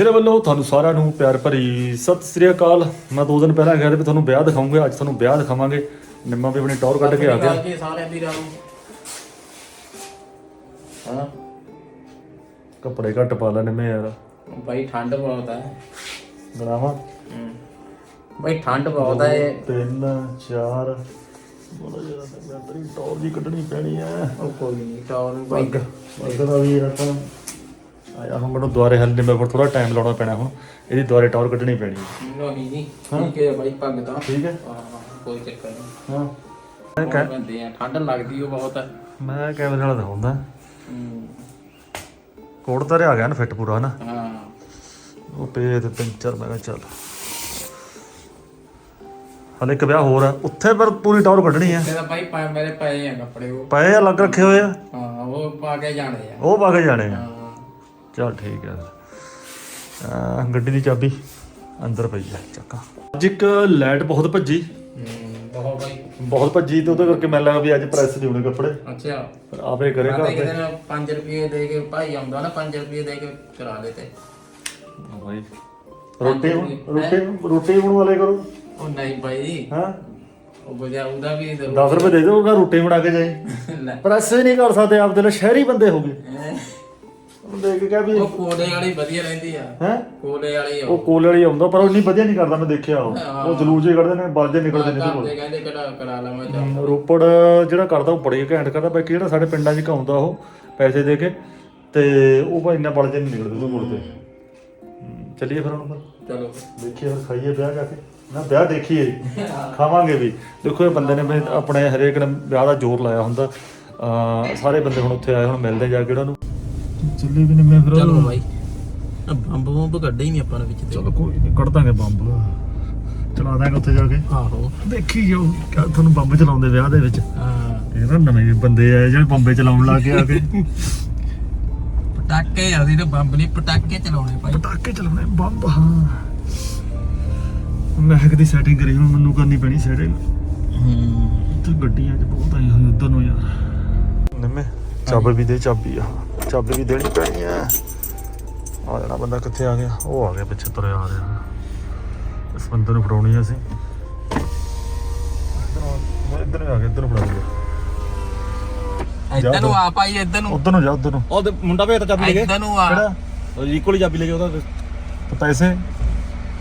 ਮੇਰੇ ਵੱਲੋਂ ਤੁਹਾਨੂੰ ਸਾਰਿਆਂ ਨੂੰ ਪਿਆਰ ਭਰੀ ਸਤਿ ਸ੍ਰੀ ਅਕਾਲ। ਮੈਂ ਦੋ ਦਿਨ ਪਹਿਲਾਂ ਗਿਆ ਤੇ ਤੁਹਾਨੂੰ ਵਿਆਹ ਦਿਖਾਉਂਗਾ ਅੱਜ ਤੁਹਾਨੂੰ ਵਿਆਹ ਦਿਖਾਵਾਂਗੇ। ਨਿੰਮਾ ਵੀ ਆਪਣੀ ਟੌਰ ਕੱਢ ਕੇ ਆ ਗਿਆ ਕੇ ਸਾਰਿਆਂ ਦੀ ਰਾਮ ਹਾਂ। ਕੱਪੜੇ ਘੱਟ ਪਾ ਲੈ ਨਿੰਮੇ ਯਾਰ। ਭਾਈ ਠੰਡ ਬਹੁਤ ਹੈ ਬਣਾਵਾ? ਭਾਈ ਠੰਡ ਬਹੁਤ ਹੈ ਤਿੰਨ ਚਾਰ। ਬੋਲਾ ਜਰਾ ਮੈਂ ਤੇਰੀ ਟੌਰ ਜੀ ਕੱਢਣੀ ਪੈਣੀ ਐ ਉਹ ਕੋਈ ਨਹੀਂ ਟੌਰ ਨੂੰ ਭਾਈ ਅੱਗ ਦਾ ਵੀ ਰਤਾ ਆਇਆ ਹੁਣ ਮੈਨੂੰ ਦੁਆਰੇ ਹੱਲ ਨਿੰਮੇ ਪਰ ਥੋੜਾ ਟਾਈਮ ਲਾਉਣਾ ਪੈਣਾ ਹੁਣ। ਇਹਦੀ ਦੁਆਰੇ ਟੌਰ ਕੱਢਣੀ ਪੈਣੀ ਹੈ। ਨਹੀਂ ਨਹੀਂ। ਠੀਕ ਹੈ ਭਾਈ ਪੱਗ ਤਾਂ। ਠੀਕ ਹੈ। ਹਾਂ ਕੋਈ ਚੱਕਰ ਨਹੀਂ। ਹਾਂ। ਮੈਂ ਬੰਦੇ ਆ ਠੰਡ ਲੱਗਦੀ ਉਹ ਬਹੁਤ। ਹੈ ਮੈਂ ਕੈਮਰੇ ਨਾਲ ਦਿਖਾਉਂਦਾ। ਕੋਟ ਤਾਂ ਆ ਗਿਆ ਨਾ ਫਿੱਟ ਪੂਰਾ ਨਾ ਹਾਂ। ਉਹ ਪੇ ਤੇ ਪੈਂਚਰ ਮੈਂ ਕਿਹਾ ਚੱਲ। ਹਲੇ ਇੱਕ ਵਿਆਹ ਹੋਰ ਆ। ਉੱਥੇ ਪਰ ਪੂਰੀ ਟੌਰ ਕੱਢਣੀ ਆ। ਤੇਰਾ ਭਾਈ ਪਾ- ਮੇਰੇ ਪਏ ਆ ਕੱਪੜੇ ਉਹ। ਪਏ ਆ ਲੱਗ ਰੱਖੇ ਹੋਏ ਆ। ਹਾਂ ਉਹ ਪਾ ਕੇ ਜਾਣੇ ਆ। ਉਹ ਪਾ ਕੇ ਜਾਣੇ ਆ। ਹਾਂ। ਚੱਲ ਠੀਕ ਆ। ਆ ਗੱਡੀ ਦੀ ਚਾਬੀ ਅੰਦਰ ਪਈ ਆ ਚੱਕਾ। ਅੱਜ ਇੱਕ ਲਾਈਟ ਬਹੁਤ ਭੱਜੀ। ਹੂੰ, ਬਹੁਤ ਭੱਜੀ ਤੇ ਉਹਦੇ ਕਰਕੇ ਮੈਨੂੰ ਲੱਗਾ ਵੀ ਅੱਜ ਪ੍ਰੈਸ ਨਹੀਂ ਹੋਣੇ ਕੱਪੜੇ। ਅੱਛਾ। ਪਰ ਆਪੇ ਕਰੇ ਘਰ ਇੱਕ ਤੇ ਦਿਨ 5 ਰੁਪਏ ਦੇ ਕੇ ਭਾਈ ਆਉਂਦਾ ਨਾ 5 ਰੁਪਏ ਦੇ ਕੇ ਕਰਾ ਦੇਤੇ ਭਾਈ। ਰੋਟੀ ਰੋਟੀ ਰੋਟੀ ਬਣਵਾ ਲਿਆ ਕਰੋ। ਉਹ ਨਹੀਂ ਭਾਈ। ਹਾਂ? ਉਹ ਬਜਾ ਉਹਦਾ ਵੀ 10 ਰੁਪਏ ਦੇ ਦਿਓ ਉਹਦਾ ਰੋਟੀ ਬਣਾ ਕੇ ਲੈ। ਪ੍ਰੈਸ ਹੀ ਨਹੀਂ ਕਰ ਸਕਦੇ ਆਪਦੇ ਲਈ ਸ਼ਹਿਰੀ ਬੰਦੇ ਹੋ ਗਏ। ਹੈਂ। ਦੇਖ ਕੇ ਕਹਿ ਵੀ ਉਹ ਕੋਲੇ ਵਾਲੀ ਵਧੀਆ ਰਹਿੰਦੀ ਆ। ਹੈ? ਕੋਲੇ ਵਾਲੀ ਉਹ। ਕੋਲ ਵਾਲੀ ਆਉਂਦਾ ਪਰ ਉਹ ਇੰਨੀ ਵਧੀਆ ਨਹੀਂ ਕਰਦਾ ਮੈਂ ਦੇਖਿਆ ਉਹ। ਉਹ ਜਲੂਸ ਜੇ ਕੱਢਦੇ ਨੇ ਬਾਜੇ ਨਿਕਲਦੇ ਨੇ ਘਰ ਦੇ ਕਹਿੰਦੇ ਕਢਾ ਕਰਾ ਲਾ ਮੈਂ ਚੱਲ। ਰੋਪੜ ਜਿਹੜਾ ਕਰਦਾ ਉਹ ਬੜੀ ਘੈਂਟ ਕਰਦਾ ਬਾਕੀ ਜਿਹੜਾ ਸਾਡੇ ਪਿੰਡਾਂ 'ਚ ਘਾਉਂਦਾ ਉਹ ਪੈਸੇ ਦੇ ਕੇ ਤੇ ਉਹ ਭਾਈ ਇੰਨਾ ਬਲਜੇ ਨਹੀਂ ਨਿਕਲਦੇ ਉਹਦੇ ਕੋਲ ਤੇ। ਹਮ, ਚੱਲੀਏ ਫਿਰ ਹੁਣ ਫਿਰ ਚਲੋ। ਦੇਖੀਏ ਫਿਰ ਖਾਈਏ ਵਿਆਹ ਜਾ ਕੇ। ਨਾ ਵਿਆਹ ਦੇਖੀਏ। ਖਾਵਾਂਗੇ ਵੀ। ਦੇਖੋ ਇਹ ਬੰਦੇ ਨੇ ਵੀ ਆਪਣੇ ਹਰੇਕ ਨੇ ਵਿਆਹ ਦਾ ਜ਼ੋਰ ਲਾਇਆ ਹੁੰਦਾ। ਅਹ ਸਾਰੇ ਬੰਦੇ ਹੁਣ ਉੱਥੇ ਆਏ ਹੁਣ ਮਿਲਦੇ ਜਾ ਕੇ ਉਹਨਾਂ ਨੂੰ। ਚੱਲੇ ਵੀ ਨਹੀਂ ਮੈਂ ਫਿਰ ਚਲੋ ਭਾਈ ਬੰਬ ਬੰਬ ਕੱਢੇ ਹੀ ਨਹੀਂ ਆਪਾਂ ਨੇ ਵਿੱਚ ਤੇ। ਚਲੋ ਕੋਈ ਨਹੀਂ ਕੱਢ ਦਾਂਗੇ ਬੰਬ। ਚਲਾ ਦਾਂਗੇ ਉੱਥੇ ਜਾ ਕੇ। ਆਹੋ। ਦੇਖੀ ਜਾਓ ਕਿਆ ਤੁਹਾਨੂੰ ਬੰਬ ਚਲਾਉਂਦੇ ਵਿਆਹ ਦੇ ਵਿੱਚ। ਹਾਂ। ਇਹ ਨਾ ਨਵੇਂ ਬੰਦੇ ਆਏ ਜਿਹੜੇ ਬੰਬੇ ਚਲਾਉਣ ਲੱਗ ਗਏ ਆ ਕੇ। ਪਟਾਕੇ ਆ ਤੇ ਬੰਬ ਨਹੀਂ ਪਟਾਕੇ ਚਲਾਉਣੇ ਭਾਈ। ਪਟਾਕੇ ਚਲਾਉਣੇ ਬੰਬ ਹਾਂ। ਮਹਿਕ ਦੀ ਸੈਟਿੰਗ ਕਰੀ ਹੁਣ ਮੈਨੂੰ ਕਰਨੀ ਪੈਣੀ ਸੈਟਿੰਗ ਹੂੰ। ਤੇ ਗੱਡੀਆਂ 'ਚ ਬਹੁਤ ਆਈ ਹੋਈ ਉਧਰ ਨੂੰ ਯਾਰ। ਨਿੰਮੇ ਚਾਬੀ ਵੀ ਦੇ ਚਾਬੀ ਆ। ਚਾਬੀ ਵੀ ਦੇਣੀ ਪੈਣੀ ਆ। ਆ ਜਾਣਾ ਬੰਦਾ ਕਿੱਥੇ ਆ ਗਿਆ? ਉਹ ਆ ਗਿਆ ਪਿੱਛੇ ਤੁਰਿਆ ਆ ਰਿਹਾ। ਇਸ ਬੰਦੇ ਨੂੰ ਫੜਾਉਣੀ ਆ ਅਸੀਂ। ਇੱਧਰ ਆ ਗਿਆ ਇੱਧਰ ਫੜਾ ਦਿਓ ਇੱਧਰ ਨੂੰ ਆ ਭਾਈ ਇੱਧਰ ਨੂੰ। ਉਧਰ ਨੂੰ ਜਾ ਉਧਰ ਨੂੰ। ਉਹ ਤੇ ਮੁੰਡਾ ਭੇਜਤਾ ਚਾਬੀ ਲੈ ਕੇ। ਇੱਧਰ ਨੂੰ ਆ। ਕਿਹੜਾ? ਇਕੁਅਲੀ ਚਾਬੀ ਲੈ ਕੇ ਉਹਦਾ ਤੇ। ਪੈਸੇ?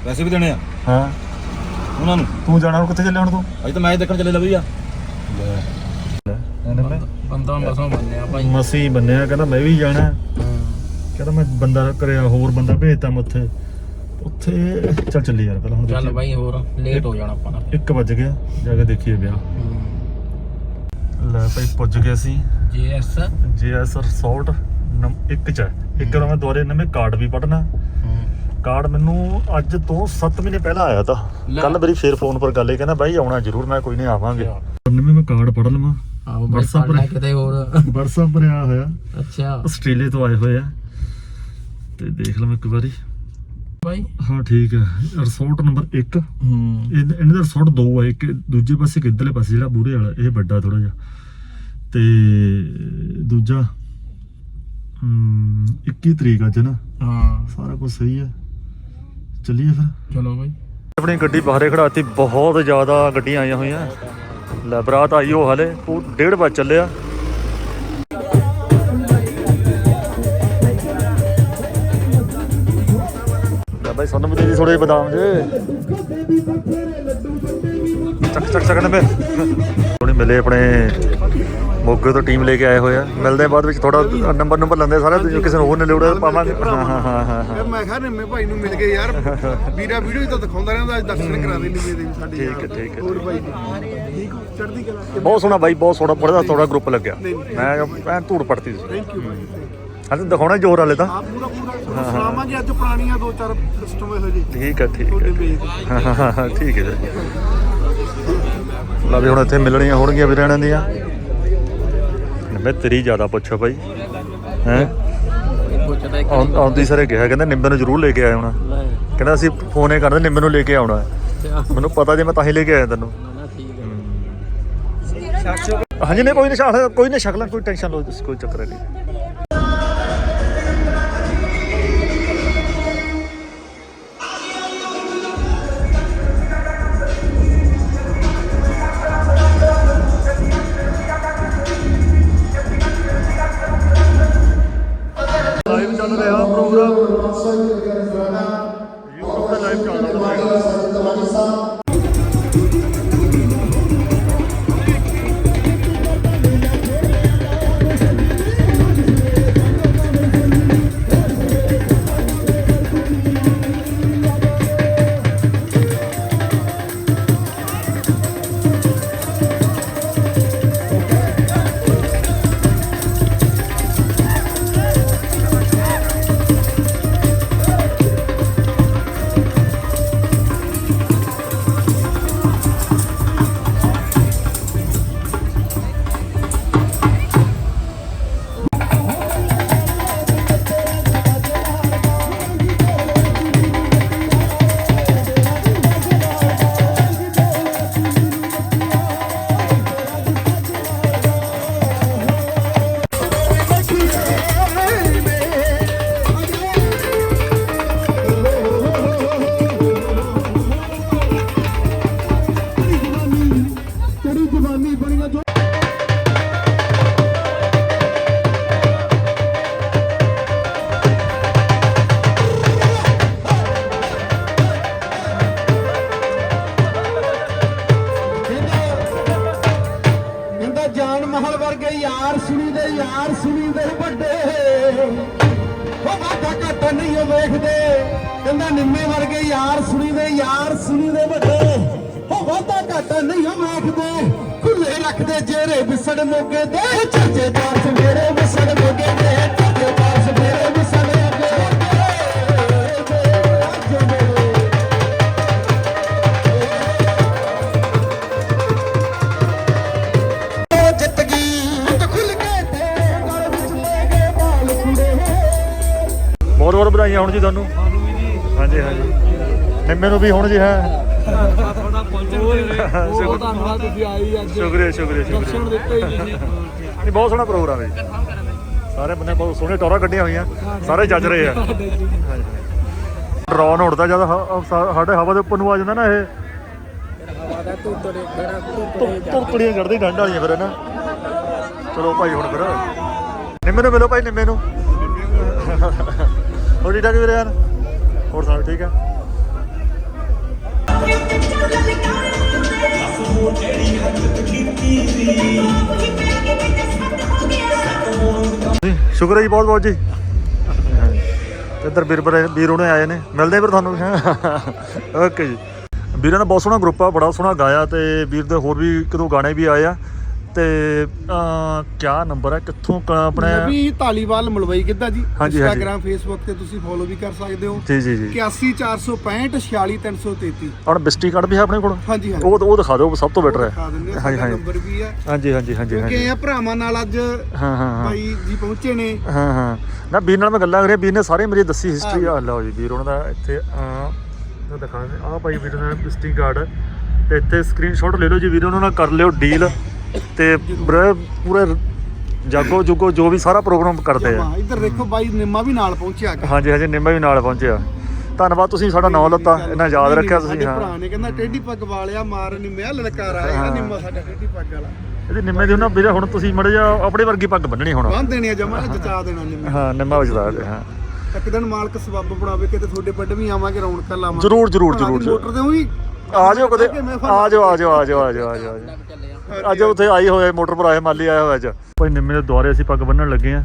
ਪੈਸੇ ਵੀ ਦੇਣੇ ਆ। ਹਾਂ? ਉਹਨਾਂ ਨੂੰ। ਤੂੰ ਜਾਣਾ ਹੁਣ ਕਿੱਥੇ ਚੱਲਿਆ ਹੁਣ ਤੂੰ? ਅੱਜ ਤਾਂ ਮੈਚ ਦੇਖਣ ਚੱਲੇ ਲਵੀ ਆ। ਨਿੰਮੇ ਬੰਦਾ ਮਸੋਂ ਮੰਨਿਆ ਭਾਈ। ਮਸੀ ਬੰਨਿਆ ਕਹਿੰਦਾ ਮੈਂ ਵੀ ਜਾਣਾ। ਹੈ। ਕਹਿੰਦਾ ਮੈਂ ਬੰਦਾ ਕਰਿਆ ਹੋਰ ਬੰਦਾ ਭੇਜਤਾ ਮੈਂ ਉੱਥੇ। ਉੱਥੇ ਚੱਲ ਚੱਲੀ ਯਾਰ ਪਹਿਲਾਂ ਹੁਣ ਚੱਲ ਭਾਈ ਹੋਰ ਲੇਟ ਹੋ ਜਾਣਾ ਆਪਾਂ 1 ਵਜ ਗਿਆ ਜਾ ਕੇ ਦੇਖੀਏ ਵਿਆਹ। ਲੈ ਭਾਈ ਪੁੱਜ ਗਏ ਸੀ ਜੀਐਸ। ਜੀਐਸ ਰਿਸੋਰਟ ਨੰਮ 1 ਚ। ਇੱਕ ਦਾ ਮੈਂ ਦੁਆਰੇ ਨਵੇਂ ਕਾਰਡ ਵੀ ਪੜਨਾ ਕਾਰਡ ਮੈਨੂੰ ਅੱਜ ਤੋਂ 7 ਮਹੀਨੇ ਪਹਿਲਾਂ ਆਇਆ ਤਾਂ। ਕੱਲ ਮੇਰੀ ਫੇਰ ਫੋਨ ਪਰ ਗੱਲ ਇਹ ਕਹਿੰਦਾ ਬਾਈ ਆਉਣਾ ਜ਼ਰੂਰ ਮੈਂ ਕੋਈ ਨਹੀਂ ਆਵਾਂਗੇ। ਨਵੇਂ ਮੈਂ ਕਾਰਡ ਪੜ ਲਵਾਂ। ਆਹ ਬਈ WhatsApp ਪੜਨਾ ਕਿਤੇ ਹੋਰ। WhatsApp ਪਰ ਆਇਆ ਹੋਇਆ। ਅੱਛਾ। ਆਸਟ੍ਰੇਲੀਆ ਤੋਂ ਆਏ ਹੋਏ ਆ। ਤੇ ਦੇਖ ਲਵਾਂ ਇੱਕ ਵਾਰੀ। ਭਾਈ ਹਾਂ ਠੀਕ ਹੈ ਰਿਸੋਰਟ ਨੰਬਰ 1 ਹੂੰ। ਇਹਨਾਂ ਦਾ ਰਿਸੋਰਟ ਦੋ ਹੈ ਇੱਕ ਦੂਜੇ ਪਾਸੇ ਕਿੱਧਰਲੇ ਪਾਸੇ ਜਿਹੜਾ ਬੂਰੇ ਵਾਲਾ ਇਹ ਵੱਡਾ ਥੋੜਾ ਜਿਹਾ। ਤੇ ਦੂਜਾ ਹਮ 21 ਤਰੀਕ ਅੱਜ ਨਾ। ਹਾਂ। ਸਾਰਾ ਕੁਝ ਸਹੀ ਹੈ ਚੱਲੀਏ ਫਿਰ। ਚਲੋ ਭਾਈ ਆਪਣੀ ਗੱਡੀ ਬਾਹਰੇ ਖੜਾਤੀ ਬਹੁਤ ਜ਼ਿਆਦਾ ਗੱਡੀਆਂ ਆਈਆਂ ਹੋਈਆਂ। ਲੈ ਬਰਾਤ ਆਈ ਹੋ ਹਲੇ ਪੂ ਡੇਢ ਵਜ ਚੱਲਿਆ। ਲੈ ਬਾਈ ਸਾਨੂੰ ਵੀ ਦੇ ਦੀ ਥੋੜੇ ਬਦਾਮ ਜੇ। ਚੱਕ ਚੱਕ ਚੱਕ ਨੰਬੇ ਥੋੜੀ ਮਿਲੇ ਆਪਣੇ ਮੋਗੇ ਤੋਂ ਟੀਮ ਲੈ ਕੇ ਆਏ ਹੋਏ ਆ। ਮਿਲਦੇ ਆ ਬਾਅਦ ਵਿੱਚ ਥੋੜਾ ਨੰਬਰ ਨੰਬਰ ਲੈਂਦੇ ਸਾਰੇ ਜੇ ਕਿਸੇ ਨੂੰ ਹੋਰ ਨੇ ਲੋੜ ਪਾਵਾਂਗੇ। ਹਾਂ ਹਾਂ ਹਾਂ ਹਾਂ ਮੈਂ ਕਿਹਾ ਨਿੰਮੇ ਭਾਈ ਨੂੰ ਮਿਲ ਗਏ ਯਾਰ। ਵੀਰਾ ਵੀਡੀਓ ਤਾਂ ਦਿਖਾਉਂਦਾ ਰਹਿੰਦਾ ਅੱਜ ਦਰਸ਼ਨ ਕਰਾ ਦੇ ਨਿੰਮੇ ਦੇ ਸਾਡੇ ਠੀਕ ਹੈ, ਠੀਕ ਹੈ। ਹੋਰ ਭਾਈ। ਠੀਕ ਹੋ, ਚੜ੍ਹਦੀ ਕਲਾ। ਬਹੁਤ ਸੋਹਣਾ ਬਾਈ ਬਹੁਤ ਸੋਹਣਾ ਬੜਾ ਥੋੜਾ ਗਰੁੱਪ ਲੱਗਿਆ। ਮੈਂ ਮੈਂ ਧੂੜ ਪੜਤੀ ਸੀ ਥੈਂਕ ਯੂ ਭਾਈ ਹਾਂ ਦਿਖਾਉਣਾ ਜ਼ੋਰ ਵਾਲੇ ਤਾਂ। ਆਪ ਪੂਰਾ ਪੂਰਾ ਸੁਣਾਵਾਂਗੇ ਅੱਜ ਪੁਰਾਣੀਆਂ ਦੋ ਚਾਰ ਸਿਸਟਮ ਇਹੋ ਜਿਹੇ। ਠੀਕ ਹੈ ਠੀਕ ਤੁਹਾਡੇ ਹੈ ਠੀਕ ਹੈ ਜੀ। ਲਾ ਵੀ ਹੁਣ ਇੱਥੇ ਮਿਲਣੀਆਂ ਹੋਣਗੀਆਂ ਵੀ ਰਹਿਣ ਦੀਆਂ। ਨਿੰਬੇ ਤੇਰੀ ਜ਼ਿਆਦਾ ਪੁੱਛੋ ਬਾਈ। ਹੈ? ਆਉਂਦੀ ਸਾਰੇ ਗਿਆ ਕਹਿੰਦਾ ਨਿੰਬੇ ਨੂੰ ਜ਼ਰੂਰ ਲੈ ਕੇ ਆਇਆ ਹੋਣਾ ਕਹਿੰਦਾ ਅਸੀਂ ਫੋਨ ਹੀ ਕਰਦੇ ਨਿੰਬੇ ਨੂੰ ਲੈ ਕੇ ਆਉਣਾ। ਮੈਨੂੰ ਪਤਾ ਜੇ ਮੈਂ ਤਾਂ ਹੀ ਲੈ ਕੇ ਆਇਆ ਤੈਨੂੰ। ਹਾਂਜੀ, ਨਹੀਂ, ਕੋਈ ਨਹੀਂ ਸ਼ਾਲ ਕੋਈ ਨਹੀਂ, ਸ਼ਕਲਾਂ, ਕੋਈ ਟੈਨਸ਼ਨ ਲਓ ਤੁਸੀਂ, ਕੋਈ ਚੱਕਰ ਨਹੀਂ। ਯਾਰ ਸੁਣੀ ਦੇ, ਯਾਰ ਸੁਣੀ ਦੇ ਵੱਡੇ। ਉਹ ਵਾਦਾ ਘੱਟ ਨਹੀਂ ਉਹ ਵੇਖਦੇ। ਕਹਿੰਦਾ ਨਿੰਮੇ ਵਰਗੇ ਯਾਰ ਸੁਣੀ ਦੇ, ਯਾਰ ਸੁਣੀ ਦੇ ਵੱਡੇ। ਉਹ ਵਾਦਾ ਘੱਟ ਨਹੀਂ ਉਹ ਵੇਖਦੇ। ਖੁੱਲੇ ਰੱਖਦੇ ਜਿਹੜੇ ਵਿਸੜ ਮੋਗੇ ਦੇ, ਚਰਚੇ ਦਾਸ ਮੇਰੇ ਵਿਸੜ ਮੋਗੇ ਦੇ, ਚਰਚੇ ਦਾਸ ਬਹੁਤ ਵਧਾਈਆਂ ਹੁਣ ਜੀ ਤੁਹਾਨੂੰ? ਹਾਂਜੀ ਹਾਂਜੀ। ਨਿੰਮੇ ਨੂੰ ਵੀ ਹੁਣ ਜੀ ਹੈ। ਬਹੁਤ ਧੰਨਵਾਦ ਤੁਸੀਂ ਆਈ ਅੱਜ। ਸ਼ੁਕਰੀਆ ਸ਼ੁਕਰੀਆ ਸ਼ੁਕਰੀਆ। ਦਰਸ਼ਨ ਦਿੱਤੇ ਹੀ ਤੁਸੀਂ। ਨਹੀਂ ਬਹੁਤ ਸੋਹਣਾ ਪ੍ਰੋਗਰਾਮ ਹੈ ਜੀ। ਸਾਰੇ ਬੰਦੇ ਬਹੁਤ ਸੋਹਣੇ ਟੌਰਾਂ ਕੱਢੀਆਂ ਹੋਈਆਂ। ਸਾਰੇ ਜੱਜ ਰਹੇ ਆ। ਡਰੋਨ ਉੜਦਾ ਜਦ ਸਾਡੇ ਹਵਾ ਦੇ ਉੱਪਰ ਨੂੰ ਆ ਜਾਂਦਾ ਨਾ ਇਹ। ਡੰਡ ਵਾਲੀਆਂ ਫਿਰ ਨਾ? ਚਲੋ ਭਾਈ ਹੁਣ ਫਿਰ। ਨਿੰਮੇ ਨੂੰ ਮਿਲੋ ਭਾਈ ਨਿੰਮੇ ਨੂੰ। ਹੋਰ ਠੀਕ ਠਾਕ ਵੀਰੇ ਯਾਰ ਹੋਰ ਸੁਣਾਓ ਠੀਕ ਆ? ਜੀ ਸ਼ੁਕਰ ਹੈ ਜੀ, ਬਹੁਤ ਬਹੁਤ ਜੀ। ਇੱਧਰ ਵੀਰ ਬਰੇ ਵੀਰ ਉਹਨੇ ਆਏ ਨੇ। ਮਿਲਦੇ ਫਿਰ ਤੁਹਾਨੂੰ। ਓਕੇ ਜੀ। ਵੀਰਾਂ ਦਾ ਬਹੁਤ ਸੋਹਣਾ ਗਰੁੱਪ ਆ, ਬੜਾ ਸੋਹਣਾ ਗਾਇਆ ਤੇ ਵੀਰ ਦੇ ਹੋਰ ਵੀ ਇੱਕ ਦੋ ਗਾਣੇ ਵੀ ਆਏ ਆ। ਤੇ ਕਿਆ ਨੰਬਰ ਹੈ? ਕਿੱਥੋਂ ਆਪਣੇ ਨਵੀ ਧਾਲੀਵਾਲ ਮਲਵਈ ਕਿੱਦਾਂ ਜੀ। ਹਾਂਜੀ, ਹਾਂਜੀ। ਇੰਸਟਾਗ੍ਰam ਫੇਸਬੁੱਕ ਤੇ ਤੁਸੀਂ ਫੋਲੋ ਵੀ ਕਰ ਸਕਦੇ ਹੋ। ਜੀ ਜੀ ਜੀ। 81465 46333 ਹੁਣ ਬਿਸਟੀ ਕਾਰਡ ਵੀ ਹੈ ਆਪਣੇ ਕੋਲ? ਹਾਂਜੀ ਹਾਂਜੀ। ਉਹ ਉਹ ਦਿਖਾ ਦਿਓ ਸਭ ਤੋਂ ਬੈਟਰ ਦਿਖਾ ਹੈ ਹਾਂਜੀ ਹਾਂਜੀ। ਨੰਬਰ ਵੀ ਆ ਹਾਂਜੀ ਹਾਂਜੀ ਹਾਂਜੀ ਕਿਉਂਕਿ ਹਾਂਜੀ। ਇਹ ਭਰਾਵਾਂ ਨਾਲ ਅੱਜ ਹਾਂ ਹਾਂ ਹਾਂ। ਭਾਈ ਜੀ ਪਹੁੰਚੇ ਨੇ। ਹਾਂ ਹਾਂ। ਨਾ ਵੀਰ ਨਾਲ ਮੈਂ ਗੱਲਾਂ ਕਰੀਆਂ। ਵੀਰ ਨੇ ਸਾਰੇ ਮੇਰੀ ਦੱਸੀ ਹਿਸਟਰੀ ਆ। ਲਓ ਜੀ ਵੀਰ ਉਹਨਾਂ ਦਾ ਇੱਥੇ ਆ ਉਹ ਦਿਖਾ ਦੇ ਆ ਭਾਈ ਵੀਰ ਦਾ ਵਿਜ਼ਿਟਿੰਗ ਕਾਰਡ ਤੇ ਇੱਥੇ ਸਕਰੀਨਸ਼ਾਟ ਲੈ ਲਓ ਜੀ ਵੀਰ ਉਹਨਾਂ ਨਾਲ ਕਰ ਲਿਓ ਡੀਲ ਤੇ ਵੀਰੇ ਪੂਰੇ ਜਾਗੋ ਜੁਗੋ ਜੋ ਵੀ ਸਾਰਾ ਪ੍ਰੋਗਰਾਮ ਕਰਦੇ ਆ। ਜਮਾਂ। ਇੱਧਰ ਦੇਖੋ ਬਾਈ ਨਿੰਮਾ ਵੀ ਨਾਲ ਪਹੁੰਚਿਆ ਅੱਜ ਹਾਂਜੀ ਹਾਂਜੀ ਨਿੰਮਾ ਵੀ ਨਾਲ ਪਹੁੰਚਿਆ। ਧੰਨਵਾਦ ਤੁਸੀਂ ਸਾਡਾ ਨਾਮ ਲੱਤਾ ਇਹਨਾਂ ਯਾਦ ਨਹੀਂ, ਰੱਖਿਆ ਨਹੀਂ, ਤੁਸੀਂ ਸਾਡੇ ਹਾਂ। ਭਰਾ ਨੇ ਕਹਿੰਦਾ ਟੇਢੀ ਪੱਗ ਵਾਲਿਆ ਮਾਰ ਨਿੰਮਿਆ ਲਲਕਾਰਾ ਆਏਗਾ ਨਿੰਮਾ ਸਾਡਾ ਟੇਢੀ ਪੱਗ ਵਾਲਾ। ਇਹਦੀ ਨਿੰਮੇ ਦੀ ਉਹਨਾਂ ਵੀਰੇ ਹੁਣ ਤੁਸੀਂ ਮੜੇ ਜਾ ਆਪਣੇ ਵਰਗੀ ਪੱਗ ਬੰਨਣੀ ਹੁਣ। ਬੰਨ ਦੇਣੀ ਆ ਜਮਾ ਜਚਾ ਦੇਣਾ ਨਿੰਮੇ। ਹਾਂ ਨਿੰਮਾ ਵਜਦਾ ਹਾਂ। ਇੱਕ ਦਿਨ ਮਾਲਕ ਸਬੱਬ ਬਣਾਵੇ ਕਿਤੇ ਤੁਹਾਡੇ ਪਿੰਡ ਵੀ ਆਵਾਂਗੇ ਰੌਣਕਾਂ ਲਾਵਾਂਗੇ। ਜ਼ਰੂਰ ਜ਼ਰੂਰ ਭਰਾ ਦੀ ਜ਼ਰੂਰ ਮੋਟਰ ਤੇ ਉਹੀ ਆ ਜਾਓ ਕਦੇ। ਆ ਜਾਓ ਆ ਜਾਓ ਆ ਜਾਓ ਆ ਜਾਓ ਆ ਜਾਓ ਅੱਜ ਉੱਥੇ ਆਈ ਹੋਏ ਮੋਟਰ ਪਰ ਆਏ ਮਾਲੀ ਆਇਆ ਹੋਇਆ ਅੱਜ। ਭਾਈ ਨਿੰਮੇ ਦੇ ਦੁਆਰੇ ਅਸੀਂ ਪੱਗ ਬੰਨਣ ਲੱਗੇ ਆ।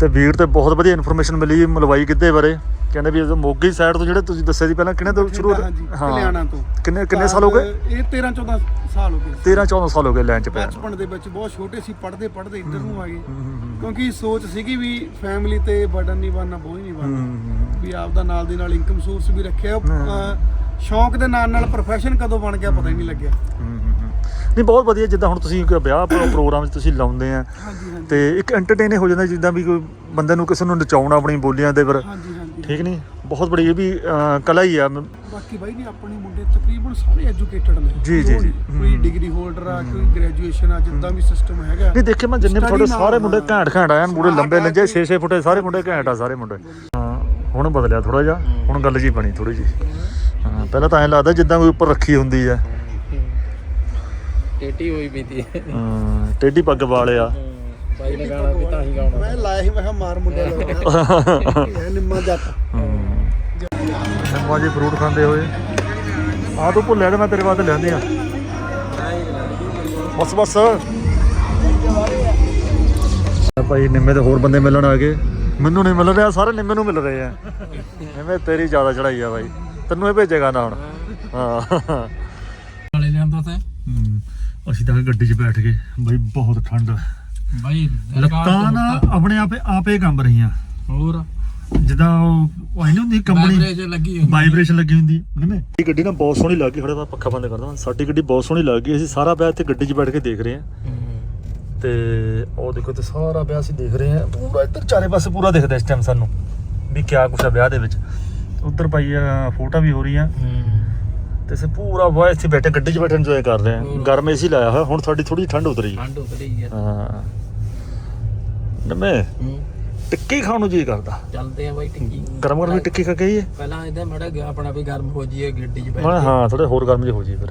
ਤੇ ਵੀਰ ਤੇ ਬਹੁਤ ਵਧੀਆ ਇਨਫੋਰਮੇਸ਼ਨ ਮਿਲੀ ਮਲਵਾਈ ਕਿੱਦੇ ਬਾਰੇ? ਕਹਿੰਦੇ ਵੀ ਇਹ ਮੋਗੀ ਸਾਈਡ ਤੋਂ ਜਿਹੜੇ ਤੁਸੀਂ ਦੱਸਿਆ ਸੀ ਪਹਿਲਾਂ ਕਿਹਨੇ ਤੋਂ ਸ਼ੁਰੂ ਕਲਿਆਣਾ ਤੋਂ। ਕਿੰਨੇ ਕਿੰਨੇ ਸਾਲ ਹੋ ਗਏ? ਇਹ 13 14 ਸਾਲ ਹੋ ਗਏ। 13 14 ਸਾਲ ਹੋ ਗਏ ਲਾਈਨ 'ਚ ਪੈ ਬਚਪਨ ਦੇ ਵਿੱਚ ਬਹੁਤ ਛੋਟੇ ਸੀ ਪੜ੍ਹਦੇ ਪੜ੍ਹਦੇ ਇੱਧਰ ਨੂੰ ਆ ਗਏ। ਕਿਉਂਕਿ ਸੋਚ ਸੀਗੀ ਵੀ ਫੈਮਿਲੀ ਤੇ ਬਰਡਨ ਨਹੀਂ ਬਣਨਾ ਬੋਝ ਨਹੀਂ ਬਣਨਾ। ਵੀ ਆਪਦਾ ਨਾਲ ਦੀ ਨਾਲ ਇਨਕਮ ਸੋਰਸ ਵੀ ਰੱਖਿਆ। ਸ਼ੌਂਕ ਦੇ ਨਾਲ ਨਾਲ ਪ੍ਰੋਫੈਸ਼ਨ ਕਦੋਂ ਬਣ ਗਿਆ ਪਤਾ ਹੀ ਨਹੀਂ ਲੱਗਿਆ। ਨਹੀਂ ਬਹੁਤ ਵਧੀਆ ਜਿੱਦਾਂ ਹੁਣ ਤੁਸੀਂ ਕੋਈ ਵਿਆਹ ਪ੍ਰੋ- ਪ੍ਰੋਗਰਾਮ 'ਚ ਤੁਸੀਂ ਲਾਉਂਦੇ ਆ। ਤੇ ਇੱਕ ਐਂਟਰਟੇਨ ਹੋ ਜਾਂਦਾ ਜਿੱਦਾਂ ਵੀ ਕੋਈ ਬੰਦੇ ਨੂੰ ਕਿਸੇ ਨੂੰ ਨਚਾਉਣਾ ਆਪਣੀ ਬੋਲੀਆਂ ਹਾਂਜੀ ਹਾਂਜੀ ਠੀਕ ਨਹੀਂ? ਬਹੁਤ ਬੜੀ ਇਹ ਵੀ ਕਲਾ ਹੀ ਆ। ਬਾਕੀ ਬਾਈ ਜੀ ਆਪਣੇ ਮੁੰਡੇ ਤਕਰੀਬਨ ਸਾਰੇ ਐਜੂਕੇਟਡ ਨੇ। ਜੀ, ਜੀ, ਕੋਈ- ਡਿਗਰੀ ਹੋਲਡਰ ਆ ਕੋਈ ਗ੍ਰੈਜੂਏਸ਼ਨ ਆ ਜਿੱਦਾਂ ਵੀ ਸਿਸਟਮ ਹੈਗਾ। ਨਹੀਂ ਦੇਖੇ ਮੈਂ ਜਿੰਨੇ ਤੁਹਾਡੇ ਸਾਰੇ ਮੁੰਡੇ। ਘੈਂਟ ਘੈਂਟ ਆਏ ਮੁੰਡੇ ਲੰਬੇ ਲੰਜੇ ਹਾਂ। 6-6 ਫੁੱਟੇ ਸਾਰੇ ਮੁੰਡੇ ਘੈਂਟ ਆ ਸਾਰੇ ਮੁੰਡੇ। ਹਾਂ ਹੁਣ ਬਦਲਿਆ ਥੋੜਾ ਜਿਹਾ ਹੁਣ ਗੱਲ ਜੀ ਬਣੀ ਥੋੜੀ ਜੀ ਹਾਂ ਪਹਿਲਾਂ ਤਾਂ ਐਂ ਲੱਗਦਾ ਜਿੱਦਾਂ ਕੋਈ ਉੱਪਰ ਰੱਖੀ ਹੁੰਦੀ ਆ। ਟੇਟੀ ਹੋਈ ਪੀਤੀ ਹਾਂ, ਟੇਢੀ ਪੱਗ ਵਾਲਿਆ। ਬਾਈ ਨੇ ਗਾਣਾ ਵੀ ਤਾਂ ਹੀ ਗਾਉਣਾ। ਮੈਂ ਲਾਇਆ ਸੀ ਮੈਂ ਕਿਹਾ ਮਾਰ ਮੁੰਡਾ ਇਹ ਨਿੰਮਾ ਜੱਟ। ਨਿੰਮਾ ਜੀ ਫਰੂਟ ਖਾਂਦੇ ਹੋਏ। ਆ ਤੂੰ ਭੁੱਲਿਆ ਤੇ ਮੈਂ ਤੇਰੇ ਵਾਸਤੇ ਲਿਆਂਦੀ ਆ। ਬਸ ਬਸ। ਭਾਈ ਨਿੰਮੇ ਦੇ ਹੋਰ ਬੰਦੇ ਮਿਲਣ ਆ ਗਏ। ਮੈਨੂੰ ਨਹੀਂ ਮਿਲ ਰਿਹਾ ਸਾਰੇ ਨਿੰਮੇ ਨੂੰ ਮਿਲ ਰਹੇ ਆ। ਨਿੰਮੇ ਤੇਰੀ ਜ਼ਿਆਦਾ ਚੜਾਈ ਆ ਬਾਈ। ਤੈਨੂੰ ਇਹ ਭੇਜੇਗਾ ਨਾ ਹੁਣ। ਹਾਂ। ਵਾਲੇ ਲਿਆਂਦਾ ਤੇ। ਹਮ, ਅਸੀਂ ਤਾਂ ਗੱਡੀ 'ਚ ਬੈਠ ਗਏ। ਬਾਈ ਬਹੁਤ ਠੰਡ। ਹੈ ਬਾਈ ਲੱਤਾਂ ਨਾ ਆਪਣੇ ਆਪੇ ਆਪੇ ਕੰਬ ਰਹੀਆਂ। ਹੋਰ? ਜਿੱਦਾਂ ਉਹ ਆਈ ਨਹੀਂ ਹੁੰਦੀ ਕੰਬਣੀ? ਵਾਈਬ੍ਰੇਸ਼ਨ ਲੱਗੀ ਹੋਈ ਵਾਈਬ੍ਰੇਸ਼ਨ ਲੱਗੀ ਹੁੰਦੀ। ਨਹੀਂ ਇਹ ਗੱਡੀ ਨਾ ਬਹੁਤ ਸੋਹਣੀ ਲੱਗ ਗਈ। ਖੜੇ ਮੈਂ ਪੱਖਾ ਬੰਦ ਕਰਦਾ ਸਾਡੀ ਗੱਡੀ ਬਹੁਤ ਸੋਹਣੀ ਲੱਗ ਗਈ। ਅਸੀਂ ਸਾਰਾ ਵਿਆਹ ਇੱਥੇ ਗੱਡੀ 'ਚ ਬੈਠ ਕੇ ਦੇਖ ਰਹੇ ਹਾਂ। ਤੇ ਉਹ ਦੇਖੋ ਤੇ ਸਾਰਾ ਵਿਆਹ ਅਸੀਂ ਦੇਖ ਰਹੇ ਹਾਂ। ਪੂਰਾ ਇੱਧਰ ਚਾਰੇ ਪਾਸੇ ਪੂਰਾ ਦਿਖਦਾ ਇਸ ਟਾਈਮ ਸਾਨੂੰ। ਵੀ ਕਿਆ ਕੁਛ ਆ ਵਿਆਹ ਦੇ ਵਿੱਚ। ਉੱਧਰ ਭਾਈ ਫੋਟੋ ਵੀ ਹੋ ਰਹੀਆਂ। ਤੇ ਅਸੀਂ ਪੂਰਾ ਵਿਆਹ ਇੱਥੇ ਬੈਠੇ ਗੱਡੀ 'ਚ ਬੈਠੇ ਇੰਜੋਏ ਕਰ ਰਹੇ ਹਾਂ ਗਰਮ ਏਸੀ ਲਾਇਆ ਹੋਇਆ ਹੁਣ ਸਾਡੀ ਥੋੜੀ ਠੰਡ ਉਤਰੀ ਠੰਡ ਉਤਰੀ ਆ। ਹਾਂ। ਨਮੇ ਟਿੱਕੀ ਖਾਣ ਨੂੰ ਜੀ ਕਰਦਾ। ਚੱਲਦੇ ਆ ਬਾਈ ਟਿੱਕੀ। ਗਰਮ ਗਰਮ ਟਿੱਕੀ ਖਾ ਕੇ ਆਈਏ। ਪਹਿਲਾਂ ਇਹਦਾ ਮੜਾ ਗਿਆ ਆਪਣਾ ਵੀ ਗਰਮ ਹੋ ਜੀਏ ਗੱਡੀ 'ਚ ਬੈਠ ਕੇ ਹਾਂ ਥੋੜੇ ਹੋਰ ਗਰਮ ਜਿਹੇ ਹੋ ਜੀ ਫਿਰ।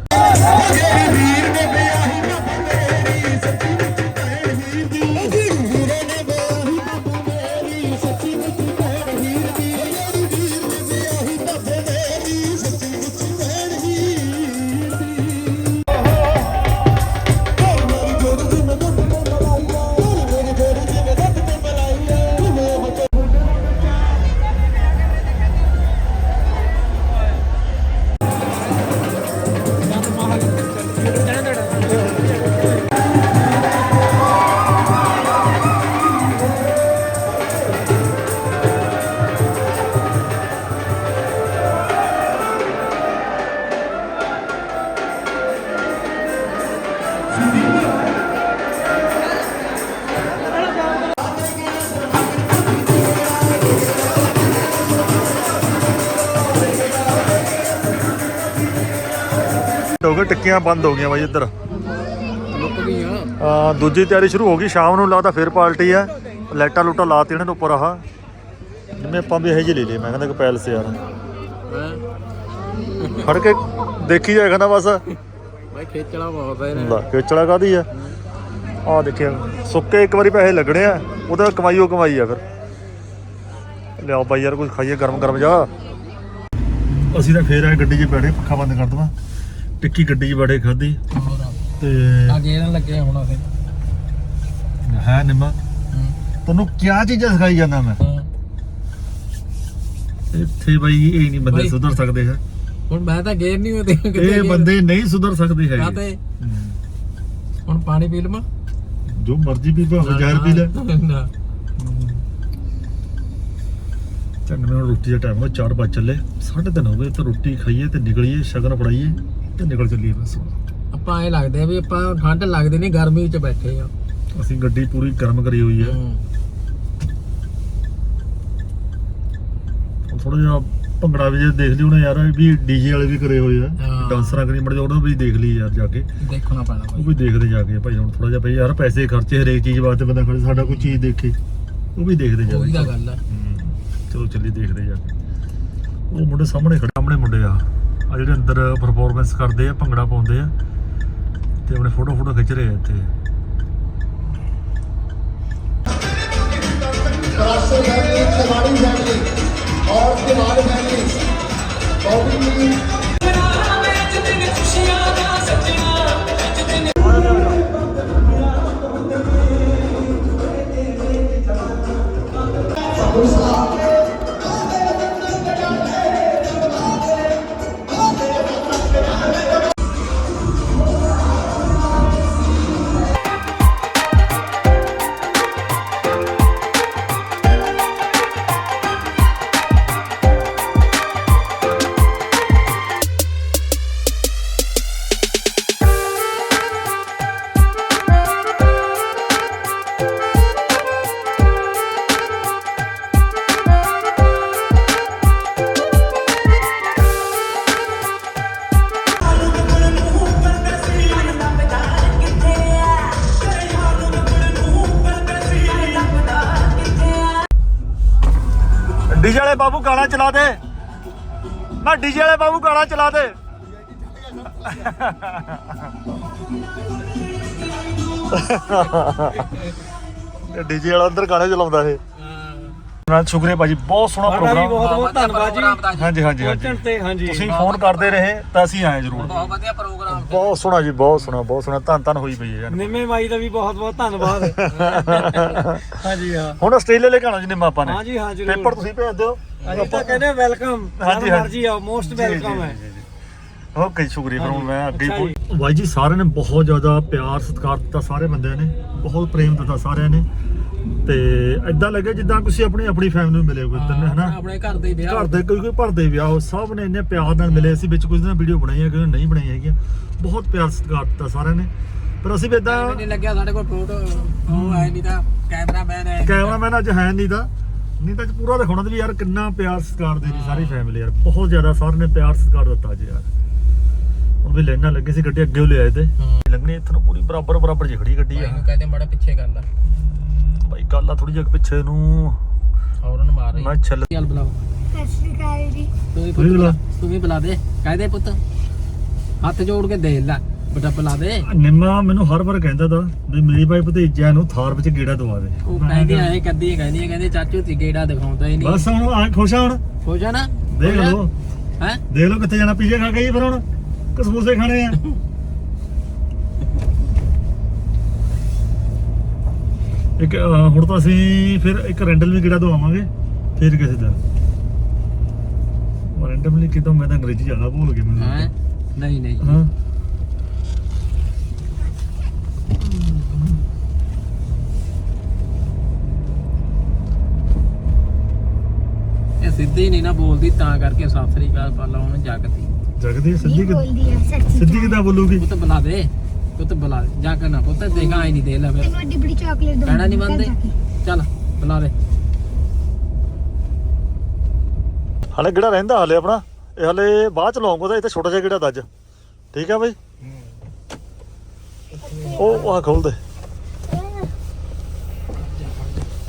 ਕਿਉਂਕਿ ਟਿੱਕੀਆਂ ਬੰਦ ਹੋ ਗਈਆਂ ਬਾਈ ਇੱਧਰ। ਲੁੱਕ ਗਈਆਂ। ਆ ਦੂਜੀ ਤਿਆਰੀ ਸ਼ੁਰੂ ਹੋ ਗਈ ਸ਼ਾਮ ਨੂੰ ਲੱਗਦਾ ਫਿਰ ਪਾਰਟੀ ਆ ਲਾਈਟਾਂ ਲੂਟਾਂ ਲਾਤੀ ਇਹਨਾਂ ਨੇ ਉੱਪਰ ਆਹ ਜਿਵੇਂ ਆਪਾਂ ਵੀ ਇਹ ਜਿਹੀ ਲੈ ਲਈ ਮੈਂ ਕਹਿੰਦਾ ਕਿ ਪੈਲਸ ਯਾਰ। ਫੜ ਕੇ ਦੇਖੀ ਜਾਏ ਕਹਿੰਦਾ ਬਸ। ਬਾਈ ਖੇਚਲਾ ਬਹੁਤ ਹੈ ਲਾ ਖੇਚਲਾ ਕਾਦੀ ਆ? ਆ ਦੇਖਿਆ ਸੁੱਕੇ ਇੱਕ ਵਾਰੀ ਪੈਸੇ ਲੱਗਣੇ ਆ ਉਹਦਾ ਕਮਾਈ ਉਹ ਕਮਾਈ ਆ ਫਿਰ। ਲਿਆਓ ਬਾਈ ਯਾਰ ਕੁਝ ਖਾਈਏ ਗਰਮ ਗਰਮ ਜਾ। ਅਸੀਂ ਤਾਂ ਫੇਰ ਆਏ ਗੱਡੀ 'ਚ ਬੈਠੇ ਪੱਖਾ ਬੰਦ ਕਰ ਦਵਾਂ। ਟਿੱਕੀ ਗੱਡੀ 'ਚ ਬੈਠੇ ਖਾਧੀ। ਤੇ ਆ ਗੇਰਨ ਲੱਗੇ ਹੁਣ ਅਸੀਂ ਹੈ ਨਿੰਮਾ। ਤੈਨੂੰ ਕਿਆ ਚੀਜ਼ਾਂ ਸਿਖਾਈ ਜਾਂਦਾ ਮੈਂ? ਇੱਥੇ ਬਾਈ ਇਹ ਨਹੀਂ ਬੰਦੇ। ਸੁਧਰ ਸਕਦੇ ਹੈ। ਹੁਣ ਮੈਂ ਤਾਂ ਗੇਰ ਨਹੀਂ ਹੁੰਦੀ ਇਹ ਬੰਦੇ ਨਹੀਂ ਸੁਧਰ ਸਕਦੇ ਕਾਤੇ ਹੁਣ ਪਾਣੀ ਪੀ ਲਵਾਂ? ਜੋ ਮਰਜ਼ੀ ਵੀ ਭਾਵੇਂ ਜ਼ਹਿਰ ਪੀ ਲੈ। ਨਾ। ਚੰਗ ਨਾਲ ਰੋਟੀ ਦਾ ਟਾਈਮ ਹੋ 4 ਵਜ ਚੱਲੇ। 3:30 ਹੋ ਗਏ ਤਾਂ ਰੋਟੀ ਖਾਈਏ ਤੇ ਨਿਕਲੀਏ ਸ਼ਗਨ ਫੜਾਈਏ। ਤੇ ਨਿਕਲ ਚੱਲੀਏ ਬਸ। ਆਪਾਂ ਐ ਲੱਗਦੇ ਆ ਵੀ ਆਪਾਂ ਠੰਡ ਲੱਗਦੀ ਨਹੀਂ ਗਰਮੀ ਵਿੱਚ ਬੈਠੇ ਆ। ਅਸੀਂ ਗੱਡੀ ਪੂਰੀ ਗਰਮ ਕਰੀ ਹੋਈ ਹੈ। ਥੋੜਾ ਜਿਹਾ ਭੰਗੜਾ ਵੀ ਜੇ ਦੇਖ ਲਈ ਉਹਨੇ ਯਾਰ ਵੀ ਡੀਜੇ ਵਾਲੇ ਵੀ ਕਰੇ ਹੋਏ ਆ। ਡਾਂਸਰਾਂ ਕਰੀ ਮੜ ਜਾ ਉਹਨਾਂ ਵੀ ਦੇਖ ਲਈ ਯਾਰ ਜਾ ਕੇ। ਦੇਖਣਾ ਪੈਣਾ ਉਹ ਵੀ ਦੇਖਦੇ ਜਾ ਕੇ ਭਾਈ ਹੁਣ ਥੋੜਾ ਜਿਹਾ ਭਾਈ ਯਾਰ ਪੈਸੇ ਖਰਚੇ ਹਰੇਕ ਚੀਜ਼ ਵਾਸਤੇ ਬੰਦਾ ਖੜੇ ਸਾਡਾ ਕੋਈ ਚੀਜ਼ ਦੇਖੇ। ਉਹ ਵੀ ਦੇਖਦੇ ਜਾ ਉਹੀ ਗੱਲ ਚਲੋ ਚੱਲੀ ਦੇਖਦੇ ਜਾ ਕੇ। ਉਹ ਮੁੰਡੇ ਸਾਹਮਣੇ ਖੜੇ ਸਾਹਮਣੇ ਮੁੰਡੇ ਆ। ਆ ਜਿਹੜੇ ਅੰਦਰ ਪਰਫਾਰਮੈਂਸ ਕਰਦੇ ਆ, ਭੰਗੜਾ ਪਾਉਂਦੇ ਆ, ਤੇ ਆਪਣੇ ਫੋਟੋ ਫੋਟੋ ਖਿੱਚ ਰਹੇ ਆ ਇੱਥੇ। ਰਾਸ਼ਟਰ ਫੈਮਿਲੀ ਸਵਾੜੀ ਫੈਮਿਲੀ ਔਰ ਦਿਵਾਲ ਫੈਮਿਲੀ ਬਹੁਤ ਗਾਣਾ ਚਲਾ ਦੇ। ਡੀਜੇ ਵਾਲਾ ਅੰਦਰ ਗਾਣੇ ਚਲਾਉਂਦਾ ਇਹ। ਮੈਂ ਸ਼ੁਕਰੀਆ ਭਾਜੀ ਬਹੁਤ ਸੋਹਣਾ ਪ੍ਰੋਗਰਾਮ। ਬਹੁਤ ਬਹੁਤ ਧੰਨਵਾਦ ਜੀ। ਹਾਂਜੀ ਹਾਂਜੀ ਹਾਂਜੀ। ਤੁਸੀਂ ਫੋਨ ਕਰਦੇ ਰਹੇ ਤਾਂ ਅਸੀਂ ਆਏ ਜ਼ਰੂਰ। ਬਹੁਤ ਵਧੀਆ ਪ੍ਰੋਗਰਾਮ। ਬਹੁਤ ਸੋਹਣਾ ਜੀ ਬਹੁਤ ਸੋਹਣਾ ਬਹੁਤ ਸੋਹਣਾ। ਧੰਨ ਧੰਨ ਹੋਈ ਪਈ ਹੈ ਨਿੰਮੇ ਮਾਈ ਦਾ ਵੀ ਬਹੁਤ ਬਹੁਤ ਧੰਨਵਾਦ। ਹਾਂਜੀ ਹਾਂ। ਹੁਣ ਆਸਟ੍ਰੇਲੀਆ ਲੈ ਕੇ ਆਉਣਾ ਜੀ ਨਿੰਮਾ ਆਪਾਂ ਨੇ। ਹਾਂਜੀ ਹਾਂ ਜਰੂਰ। ਪੇਪਰ ਤੁਸੀਂ ਭੇਜ ਦਿਓ। ਅਸੀਂ ਤਾਂ ਕਹਿੰਦੇ ਵੈਲਕਮ ਹਾਂਜੀ, ਹਾਂਜੀ। ਮਰਜ਼ੀ ਆਓ ਮੋਸਟ ਵੈਲਕਮ ਹੈ ਓਕੇ ਸ਼ੁਕਰੀਆ ਫਿਰ ਹੁਣ ਮੈਂ ਅੱਗੇ ਹੀ ਅੱਛਾ ਜੀ। ਪਹੁੰਚ- ਬਾਈ ਜੀ ਸਾਰਿਆਂ ਨੇ ਬਹੁਤ ਜ਼ਿਆਦਾ ਪਿਆਰ ਸਤਿਕਾਰ ਦਿੱਤਾ ਸਾਰੇ ਬੰਦਿਆਂ ਨੇ। ਬਹੁਤ ਪ੍ਰੇਮ ਦਿੱਤਾ ਸਾਰਿਆਂ ਨੇ। ਤੇ ਐਦਾਂ ਲੱਗਿਆ ਜਿੱਦਾਂ ਤੁਸੀਂ ਆਪਣੀ ਆਪਣੀ ਫੈਮਿਲੀ ਨੂੰ ਮਿਲੇ ਕੋਈ ਤਨ ਹਨਾ? ਆਪਣੇ ਘਰ ਦੇ ਵਿਆਹ। ਘਰ ਦੇ ਕੋਈ ਕੋਈ ਭਰਦੇ ਵਿਆਹ ਸਭ ਨੇ ਇੰਨੇ ਪਿਆਰ ਨਾਲ ਮਿਲੇ। ਅਸੀਂ ਵਿੱਚ ਕੁਝ ਦਿਨ ਵੀਡੀਓ ਬਣਾਈਆਂ ਕਿ ਨਹੀਂ ਬਣਾਈਆਂ ਹੈਗੀਆਂ। ਬਹੁਤ ਪਿਆਰ ਸਤਿਕਾਰ ਦਿੱਤਾ ਸਾਰਿਆਂ ਨੇ। ਪਰ ਅਸੀਂ ਵੀ ਇਦਾਂ ਨਹੀਂ ਲੱਗਿਆ ਸਾਡੇ ਕੋਲ ਫੋਟੋ ਉਹ ਹੈ ਨਹੀਂ ਤਾਂ ਕੈਮਰਾਮੈਨ ਹੈ ਕੈਮਰਾਮੈਨ ਅੱਜ ਹੈ ਨਹੀਂ ਦਾ ਨਹੀਂ ਤਾਂ ਪੂਰਾ ਦਿਖਾਉਣਾ ਤੇ ਵੀ ਯਾਰ ਕਿੰਨਾ ਪਿਆਰ ਸਤਿਕਾਰ ਦੇ ਰਹੀ ਸਾਰੀ ਫੈਮਿਲੀ ਯਾਰ ਬਹੁਤ ਜ਼ਿਆਦਾ ਸਾਰਿਆਂ ਨੇ ਪਿਆਰ ਸਤਿਕਾਰ ਦਿੱਤਾ ਜੀ ਯਾਰ। ਹੁਣ ਵੀ ਲੈਣਾ ਲੱਗੇ ਸੀ ਗੱਡੀ ਅੱਗੇ ਲਿਆਏ ਤੇ। ਲੰਘਣੀ ਇੱਥੇ ਨੂੰ ਪੂਰੀ ਬਰਾਬਰ ਬਰਾਬਰ ਜਿਹੀ ਖੜੀ ਗੱਡੀ ਆ। ਇਹਨੂੰ ਕਹਿੰਦੇ ਮੜਾ ਪਿੱਛੇ ਕਰ ਲੈ। ਬਾਈ ਗੱਲ ਆ ਥੋੜੀ ਜਿਹੀ ਪਿੱਛੇ ਨੂੰ। ਹੌਰਨ ਮਾਰ ਰਹੀ। ਮੈਂ ਛੱਲ ਚੱਲ ਬੁਲਾਓ। ਸਤਿ ਸ਼੍ਰੀ ਅਕਾਲ ਜੀ। ਤੂੰ ਵੀ ਬੁਲਾ। ਬੁਲਾ। ਤੂੰ ਵੀ ਬੁਲਾ ਦੇ। ਕਾਹਦੇ ਪੁੱਤ। ਹੱਥ ਜੋੜ ਕੇ ਦੇ ਲੈ। ਬੇਟਾ ਬੁਲਾ ਦੇ। ਨਿੰਮਾ ਮੈਨੂੰ ਹਰ ਵਾਰ ਕਹਿੰਦਾ ਤਾ ਵੀ ਮੇਰੀ ਬਾਈ ਭਤੀਜਿਆਂ ਨੂੰ ਥਾਰ ਵਿੱਚ ਗੇੜਾ ਦਵਾ ਦੇ। ਉਹ ਕਹਿੰਦੀ ਕਿਹਾ, ਆਏ ਕੱਦੀ ਕਹਿੰਦੀ ਕਹਿੰਦੇ ਚਾਚੂ ਤੀ ਗੇੜਾ ਦਿਖਾਉਂਦਾ ਹੀ ਨਹੀਂ। ਬਸ ਹੁਣ ਆ ਖੁਸ਼ ਆ ਹੁਣ। ਖੁਸ਼ ਆ ਨਾ? ਦੇਖ ਲਓ। ਹੈ? ਦੇਖ ਲਓ ਕਿੱਥੇ ਜਾਣਾ ਪੀਜ਼ਾ ਖਾ ਕੇ ਜੀ ਫਿਰ ਹੁਣ। ਕਿ ਸਮੋਸੇ ਖਾਣੇ ਆ। ਇੱਕ ਅਹ, ਹੁਣ ਤਾਂ ਅਸੀਂ ਫਿਰ ਇੱਕ ਰੈਂਡਲ ਵੀ ਕਿਹੜਾ ਦਵਾਵਾਂਗੇ ਫਿਰ ਕਿਸੇ ਦਾ ਰੈਂਡਮਲੀ ਕਿਤੋਂ ਮੈਂ ਤਾਂ ਅੰਗਰੇਜ਼ੀ ਜ਼ਿਆਦਾ ਭੁੱਲ ਗਿਆ ਮੈਨੂੰ। ਨਹੀਂ ਨਹੀਂ। ਹਾਂ ਇਹ ਸਿੱਧੀ ਨਹੀਂ ਨਾ ਬੋਲਦੀ ਤਾਂ ਕਰਕੇ ਸਤਿ ਸ੍ਰੀ ਅਕਾਲ ਪਾਲਾ ਉਹਨੂੰ ਜਗਤੀ ਜਗਦੀ ਸਿੱਧੀ ਕਿ ਬੋਲਦੀ ਆ ਸੱਚੀ ਸਿੱਧੀ ਕਿੱਦਾਂ ਬੋਲੂਗੀ? ਪੁੱਤ ਬੁਲਾ ਦੇ ਪੁੱਤ ਬੁਲਾ ਦੇ ਜਾ ਕੇ ਨਾ ਪੁੱਤ ਦੇਖਾ ਆਈ ਨਹੀਂ ਦੇ ਲੈ ਫਿਰ। ਤੈਨੂੰ ਅੱਡੀ ਬੜੀ ਚਾਕਲੇਟ ਦਵਾਂ ਕਹਿਣਾ ਨਹੀਂ ਮੰਨਦੇ? ਚੱਲ ਬੁਲਾ ਦੇ। ਹਲੇ ਕਿਹੜਾ ਰਹਿੰਦਾ ਹਲੇ ਆਪਣਾ? ਇਹ ਹਲੇ ਬਾਅਦ ਚ ਲਾਉਂਗਾ ਤਾਂ ਇਹ ਤਾਂ ਛੋਟਾ ਜਿਹਾ ਕਿਹੜਾ ਦੱਜ ਠੀਕ ਆ ਬਈ? ਉਹ ਆ ਖੋਲ ਦੇ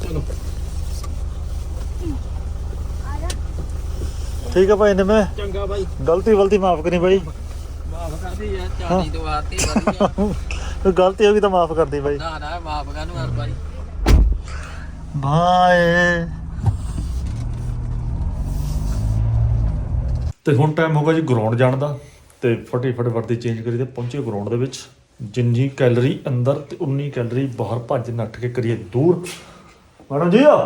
ਚਲੋ ਠੀਕ ਹੈ ਭਾਈ ਨੇ ਮੈਂ ਚੰਗਾ ਬਾਈ। ਗਲਤੀ ਵਲਤੀ ਮਾਫ ਕਰੀ ਬਾਈ। ਮਾਫ ਕਰਦੀ ਯਾਰ ਚਾਲੀ ਤੋਂ ਆਤੀ ਵਧੀਆ। ਗਲਤੀ ਹੋ ਗਈ ਤਾਂ ਮਾਫ ਕਰਦੀ ਬਾਈ। ਨਾ ਨਾ ਮਾਫ ਕਰ ਨੂੰ ਹਰ ਵਾਰੀ ਬਾਏ। ਤੇ ਹੁਣ ਟਾਈਮ ਹੋਗਾ ਜੀ ਗਰਾਊਂਡ ਜਾਣ ਦਾ ਤੇ ਫਟਾਫਟ ਵਰਦੀ ਚੇਂਜ ਕਰੀ ਤੇ ਪਹੁੰਚੇ ਗਰਾਊਂਡ ਦੇ ਵਿੱਚ। ਜਿੰਨੀ ਕੈਲਰੀ ਅੰਦਰ ਤੇ ਉਨੀ ਕੈਲਰੀ ਬਾਹਰ ਭੱਜ ਨੱਠ ਕੇ ਕਰੀਏ ਦੂਰ। ਮੈਡਮ ਜੀ ਆ